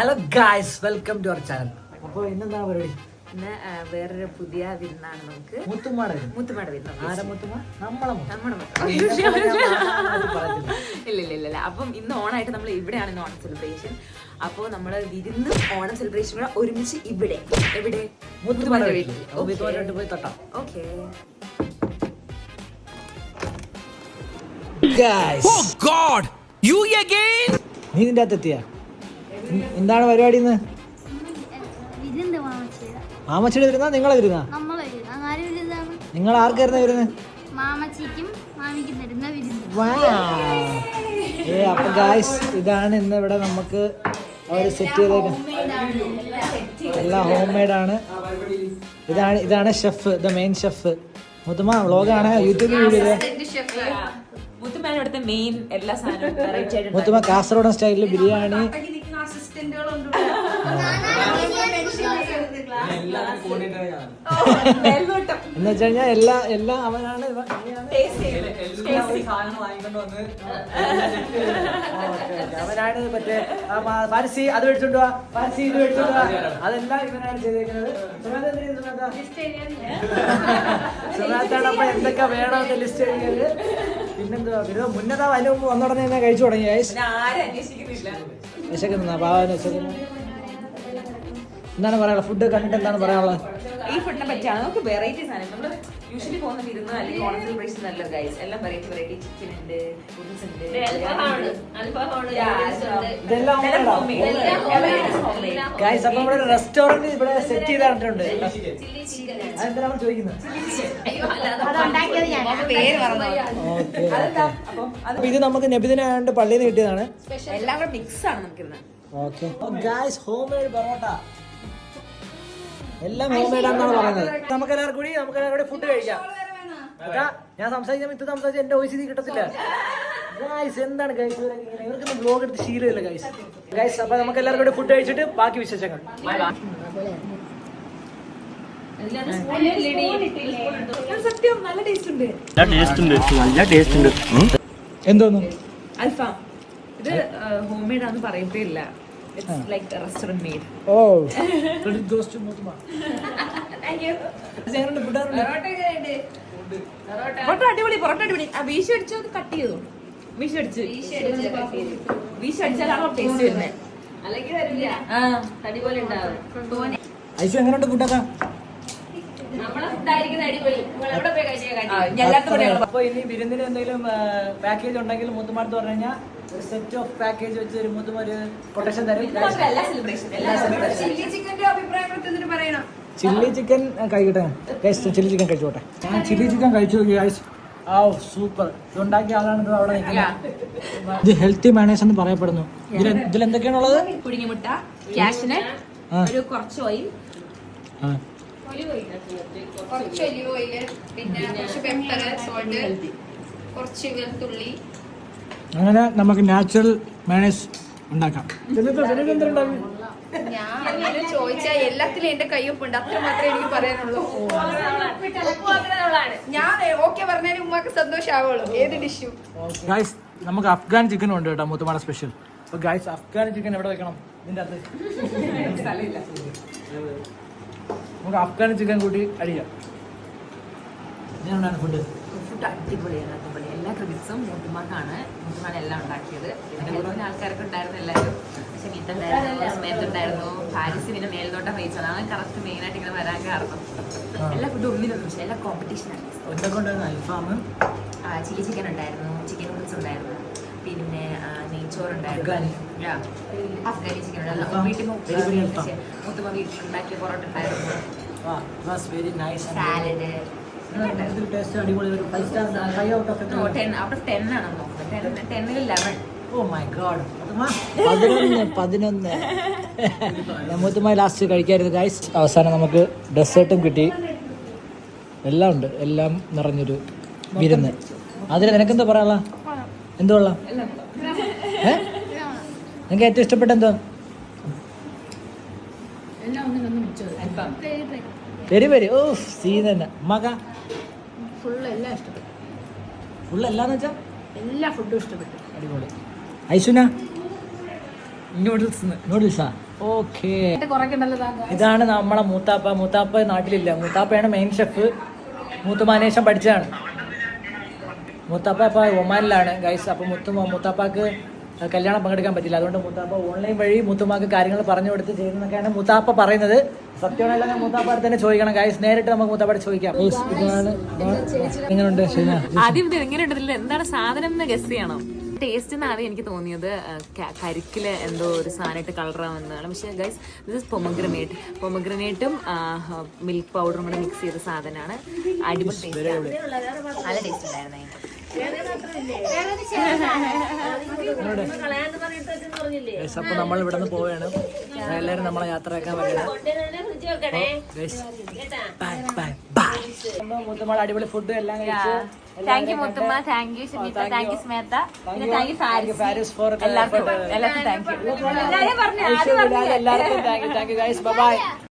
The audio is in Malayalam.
Hello guys welcome to our channel അപ്പോൾ ഇന്നെന്താണ് പരിപാടി? ഇന്ന് ആ, വേറൊരു പുതിയ വിരുന്നാണ് നമുക്ക്. മുത്തുമാട മുത്തുമാട വിരുന്ന്. ആരെ മുത്തുമ നമ്മളെ മുത്ത്. നമ്മുടെ മുത്ത്. അത് പറയത്തില്ല. ഇല്ല ഇല്ല ഇല്ല ഇല്ല അപ്പം ഇന്ന് ഓണായിട്ട് നമ്മൾ ഇവിടെയാണ് ഇന്ന് ഓണം സെലിബ്രേഷൻ അപ്പോൾ നമ്മൾ വിരുന്ന് ഓണം സെലിബ്രേഷൻ കൂടെ ഒരുമിച്ച് ഇവിടെ. എവിടെ? മുത്തുമാട വീട്ടിൽ അപ്പോൾ മുത്തുമാരായിട്ട് പോയി തട്ടാം. Okay guys Oh God! You again? നീ നിന്റെ അകത്ത് എത്തിയ? എന്താണ് പരിപാടി ഇന്ന്? വിരുന്ന് മാമച്ചിയുടെ വരുന്ന? നിങ്ങളെ വരുന്ന? നിങ്ങൾ ആർക്കായിരുന്നു വരുന്നത് വിരുന്ന് ഏ അപ്പൊ ഗായ്സ് ഇതാണ് ഇന്ന് ഇവിടെ നമുക്ക് അവർ സെറ്റ് ചെയ്തേക്കുന്നത് എല്ലാം ഹോം മെയ്ഡ് ആണ്. ഇതാണ് ഇതാണ് chef the main chef Muthamma വ്ളോഗാണ് യൂട്യൂബിൽ വീഡിയോ മുത്തുമാൻ ഇവിടുത്തെ മെയിൻ എല്ലാ സാധനവും വെറൈറ്റി ആയിട്ട് മുത്തമ്മ കാസർഗോഡൻ സ്റ്റൈലിൽ ബിരിയാണി. എന്ന് വെച്ച് കഴിഞ്ഞാൽ എല്ലാ എല്ലാം അവനാണ് ഇവ- ഇവനാണ്. Okay, okay. അവനാണ് മറ്റേ ആ മ- ഫാരിസി അത് മേടിച്ചോണ്ട് വാ. ഫാരിസി ഇത് മേടിച്ചോണ്ട് വാ. അതെല്ലാം ഇവനാണ് ചെയ്തേക്കുന്നത്. സുനാഥ എന്ത് ചെയ്തു സുനാഥ? സുനാഥാണ് അപ്പൊ എന്തൊക്കെ വേണമെന്ന് ലിസ്റ്റ് എഴുതിയത് പിന്നെന്തുവാ? പിന്നെ മുന്നത്തെ അതിന് മുമ്പ് വന്ന ഉടനെ തന്നെ കഴിച്ചു തുടങ്ങി വിശക്കുന്ന. പാവന് വിശക്കുന്നു. എന്താണ് പറയാനുള്ളത്? ഫുഡ് കണ്ടിട്ട് എന്താണ് പറയാനുള്ളത്? ഈ ഫുഡിനെ പറ്റിയാണ്. നമുക്ക് വെറൈറ്റി സാധനം നമ്മൾ യൂഷ്വലി പോകുന്ന വിരുന്ന് അല്ലെങ്കിൽ ഓണം സെലിബ്രേഷൻ നല്ല ഗൈസ് എല്ലാം വെറൈറ്റി വെറൈറ്റി ചിക്കൻ ഉണ്ട് ഉണ്ട് ഇതെല്ലാം ഗായ്സ് അപ്പൊ നമ്മുടെ റെസ്റ്റോറന്റ് ഇവിടെ സെറ്റ് ചെയ്തിട്ടുണ്ട്. അതെന്താണ് ചോദിക്കുന്നത്? ഇത്. നമുക്ക് നബിദിനായോണ്ട് പള്ളിയിൽ നിന്ന് കിട്ടിയതാണ്. എല്ലാം കൂടെ മിക്സ് ആണ് നമുക്കിന്ന്. Okay guys home made parotta. എല്ലാം ഹോം മെയ്ഡ് ആണെന്നാണ് പറയുന്നത് നമുക്ക് എല്ലാവർക്കും കൂടി നമുക്ക് എല്ലാവരും കൂടി ഫുഡ് കഴിക്കാം. ഞാൻ സംസാരിക്കാൻ ഇത് സംസാരിച്ച എന്റെ വോയിസ് കിട്ടത്തില്ല. ഗൈസ് എന്താണ് ഗൈസ് ഇവർക്കൊന്നും ബ്ലോഗ് എടുത്ത് ശീലമില്ല ഗൈസ് ഗൈസ് അപ്പൊ നമുക്ക് എല്ലാവർക്കും കൂടി ഫുഡ് കഴിച്ചിട്ട് ബാക്കി വിശേഷങ്ങൾ. സത്യം നല്ല ടേസ്റ്റ് ഉണ്ട്. നല്ല ടേസ്റ്റ് ഉണ്ട് എന്തോന്നു? അൽഫാം. ഇത് ഹോം മെയ്ഡ് ആണെന്ന് പറയത്തേ ഇല്ല. credit goes to food എങ്ങനെയുണ്ട്? പൊറോട്ട അടിപൊളി പൊറോട്ട അടിപൊളി. ആ വീശി അടിച്ചോ കട്ട് ചെയ്തു? വീശി അടിച്ചു. വീശി അടിച്ചാലാണോ ടേസ്റ്റ് വരുന്നത് അല്ലെങ്കിൽ വരില്ല. ആ. ഉണ്ടാവും. എങ്ങനെയുണ്ട് ഫുഡൊക്കെ അപ്പൊ ഇനി വിരുന്നിന് എന്തെങ്കിലും പാക്കേജ് ഉണ്ടെങ്കിൽ മുത്തുമാർത്ത് പറഞ്ഞു കഴിഞ്ഞാൽ ഒരു സെറ്റ് ഓഫ് പാക്കേജ് വെച്ച് മുത്തുമ ഒരു കൊട്ടേഷൻ തരും. ചില്ലി ചിക്കൻ കഴിക്കട്ടെ. ചില്ലി ചിക്കൻ കഴിച്ചോട്ടെ. ഞാൻ ചില്ലി ചിക്കൻ കഴിച്ചു നോക്കി ഗൈസ് ആ സൂപ്പർ ഇതുണ്ടാക്കിയ ആളാണ് ഇത് അവിടെ നിൽക്കുന്നത്. ഇത് ഹെൽത്തി മാനേഴ്സ് എന്ന് പറയപ്പെടുന്നു. ഇതിൽ ഇതിൽ എന്തൊക്കെയാണുള്ളത്? പുഴുങ്ങിമുട്ട ക്യാഷിന്. ഒരു കുറച്ച് ഓയിൽ കുറച്ച് ഒലിവ് ഓയിൽ പിന്നെ കുറച്ച് പെപ്പർ സോൾട്ട് കുറച്ച് വെളുത്തുള്ളി. അങ്ങനെ നമുക്ക് നാച്ചുറൽ മാനേഴ്സ് ഉണ്ടാക്കാം. ഞാൻ ചോദിച്ചാൽ എല്ലാത്തിലും എന്റെ കയ്യൊപ്പുണ്ട് അത്ര മാത്രമേ എനിക്ക് പറയാനുള്ളൂ. ഞാൻ ഓക്കെ പറഞ്ഞാലും ഉമ്മാക്ക് സന്തോഷമാവുള്ളൂ ഏത് ഡിഷും ഗൈസ് നമുക്ക് അഫ്ഗാൻ ചിക്കൻ ഉണ്ട് കേട്ടോ മുത്തുമാട സ്പെഷ്യൽ അപ്പൊ ഗൈസ് അഫ്ഗാൻ ചിക്കൻ എവിടെ വെക്കണം? ഇതിന്റെ അത് നമുക്ക് അഫ്ഗാൻ ചിക്കൻ കൂട്ടി അടിക്കാം. ഇങ്ങനെയാണ് ഫുഡ് ഫുഡ് അടിപൊളിയാണ് അടിപൊളി എല്ലാ ഡ്രിങ്ക്സും മുട്ടുമാക്കാണ് മുട്ടുമാണ് എല്ലാം ഉണ്ടാക്കിയത്. പിന്നെ ഹെൽപ്പിന് ആൾക്കാരൊക്കെ ഉണ്ടായിരുന്നു എല്ലാവരും. പക്ഷെ ഗീത്തുണ്ടായിരുന്നു സമയത്ത് ഉണ്ടായിരുന്നു പാരിസ് പിന്നെ മേൽനോട്ടം വഹിച്ചത്. അതാണ് കറക്റ്റ് മെയിൻ ആയിട്ട് ഇങ്ങനെ വരാൻ കാരണം. എല്ലാ ഫുഡും ഒന്നിനൊന്നും പക്ഷേ എല്ലാ കോമ്പറ്റീഷനാണ് അൽഫാം ചില്ലി ചിക്കൻ ഉണ്ടായിരുന്നു. ചിക്കൻ നൂഡിൽസ് ഉണ്ടായിരുന്നു. പിന്നെ നെയ്ച്ചോറുണ്ടായിരുന്നു ഉണ്ടായിരുന്നു. അഫ്ഗാനി. ചിക്കൻ ഉണ്ടായിരുന്നു. വീട്ടിൽ Very, very അൽഫാം. മുത്തുമ വീട്ടിൽ ഉണ്ടാക്കിയ പൊറോട്ട ഉണ്ടായിരുന്നു. സാലഡ് ടേസ്റ്റ് അടിപൊളി ഒരു five star five out of പതിനൊന്ന് പതിനൊന്ന്. മുത്തുമായി ലാസ്റ്റ് കഴിക്കായിരുന്നു ഗൈസ് അവസാനം നമുക്ക് ഡെസേർട്ടും കിട്ടി. എല്ലാം ഉണ്ട്. എല്ലാം നിറഞ്ഞൊരു വിരുന്ന്. അതിൽ നിനക്കെന്താ പറയാനുള്ള? എന്തോ കൊള്ളാം ഏ? നിനക്ക് ഏറ്റവും ഇഷ്ടപ്പെട്ട എന്തോ? വെരി പെരി ഓ സീൻ തന്നെ ഉമ്മാക്ക ഫുള്ള് എല്ലാം ഇഷ്ടപ്പെട്ടു. ഫുൾ എല്ലാന്ന് എല്ലാ ഫുഡും ഇഷ്ടപ്പെട്ടു. അടിപൊളി. നൂഡിൽസ് നൂഡിൽസാ ഓക്കെ ഇതാണ് നമ്മളെ മൂത്താപ്പ. മൂത്താപ്പ നാട്ടിലില്ല. മൂത്താപ്പയാണ് മെയിൻ ഷെഫ് മൂത്തുമാനേഷം പഠിച്ചതാണ്. മൂത്താപ്പ ഇപ്പൊ ഒമാനിലാണ്. ഗൈസ് അപ്പൊ മുത്തു മൂത്താപ്പാക്ക് കല്യാണം പങ്കെടുക്കാൻ പറ്റില്ല. അതുകൊണ്ട് മൂത്താപ്പ ഓൺലൈൻ വഴി മുത്തുമാക്ക് കാര്യങ്ങൾ പറഞ്ഞു കൊടുത്ത് ചെയ്യുന്നതൊക്കെയാണ് മൂത്താപ്പ പറയുന്നത്. സത്യമാണല്ലോ ഞാൻ മൂത്താപ്പാട് തന്നെ ചോദിക്കണം. ഗൈസ് നേരിട്ട് നമുക്ക് മൂത്താപ്പാട് ചോദിക്കാം. ഇതാണ്. എങ്ങനെയുണ്ട് ആദ്യം ഇത് എന്താണ് സാധനം എന്ന് ഗസ് ചെയ്യണം. ടേസ്റ്റ് എന്നാണ് എനിക്ക് തോന്നിയത്. കരിക്കിൽ എന്തോ ഒരു സാധനമായിട്ട് കളറാവുന്നതാണ് പക്ഷേ ഗൈസ് ദിസ് ഇസ് പൊമഗ്രനേറ്റ് പൊമഗ്രനേറ്റും മിൽക്ക് പൗഡറും കൂടെ മിക്സ് ചെയ്ത സാധനമാണ്. അടിപൊളി ടേസ്റ്റ് നല്ല ടേസ്റ്റ് ഉണ്ടായിരുന്നു അപ്പൊ നമ്മൾ ഇവിടെ നിന്ന് പോവുകയാണ് എല്ലാവരും നമ്മളെ യാത്രയാക്കാൻ മൂത്തമാൾ അടിപൊളി ഫുഡ് എല്ലാം കഴിച്ചു thank you Muthumma. Thank you Shameetha thank you സ്മേത്ത പിന്നെ thank you Faris Faris for എല്ലാവർക്കും എല്ലാവർക്കും താങ്ക് യു എല്ലാവർക്കും thank you thank you guys bye